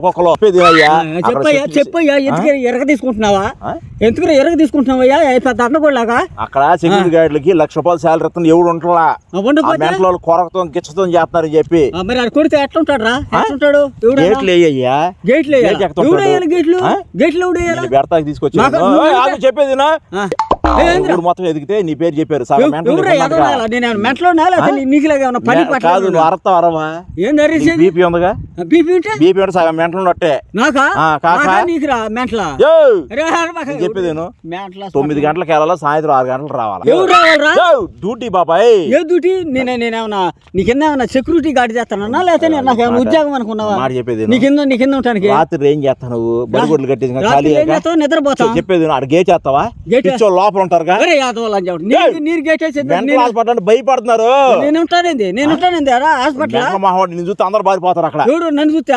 ఒక్కొక్కరు చెప్పేది అయ్యా అక్కడ చెప్పయ్యా చెప్పి- చెప్పయ్యా ఎందుకు ఎరగ తీసుకుంటున్నావా? ఎందుకు ఎరగ తీసుకుంటున్నావయ్యా? పెద్ద అన్నగోళ్ళగా అక్కడ సెక్యూరిటీ గార్డులకి లక్ష రూపాయలు శాలరీ ఇస్తుంది ఎవడు ఉంటలా మెంటల కొరకతో గిచ్చతో చేస్తున్నారని చెప్పి. మరి అది కొడితే ఎట్లుంటాడు రా ఎట్లుంటాడు? ఎవడు గేట్లు వేయ్యా గేట్లు గేట్లు ఆ? గేట్లు? బెడతాకి తీసుకొచ్చి నాకు- ఊరు మొత్తం ఎదిగితే నీ పేరు చెప్పారు. కాదు నువ్వు అరస్తావు అరవా బీపీ ఉందిగా? బీపీ ఉంటే? బీపీ ఉంటే సగం మెంటలు నేను చెప్పేది తొమ్మిది గంటలకు వెళ్ళాలా సాయంత్రం ఆరు గంటలకు రావాలా! డ్యూటీ బాబాయ్. ఏ డ్యూటీ? నేను నేనేమన్నా నీ కింద ఏమన్నా సెక్యూరిటీ గార్డ్ చేస్తానన్నా లేకపోతే నేను నాకు ఉద్యోగం అనుకున్నావా? మాట చెప్పేది. నీ కింద నీ కింద ఉంటానికి రాత్రి ఏం చేస్తావు నువ్వు. బడిగొడ్లు కట్టేసి రాత్రి ఖాళీ ఏం చేస్తావు? నిద్రపోతాం చెప్పేది. ఆడ గేట్ చేస్తావా? పిచ్చోళ్ళు లోపల ఉంటారుగా? అరే యాదవ్ అని నీరు నీరు గేట్ వేసేది మెంటల్ నేను హాస్పిటల్ భయపడుతున్నారు. నేను ఉంటానండి నేను ఉంటానండి హాస్పిటల్? మహావాడు నేను చూస్తే అందరు బారిపోతారు అక్కడ. ఎవడు నన్ను చూస్తే?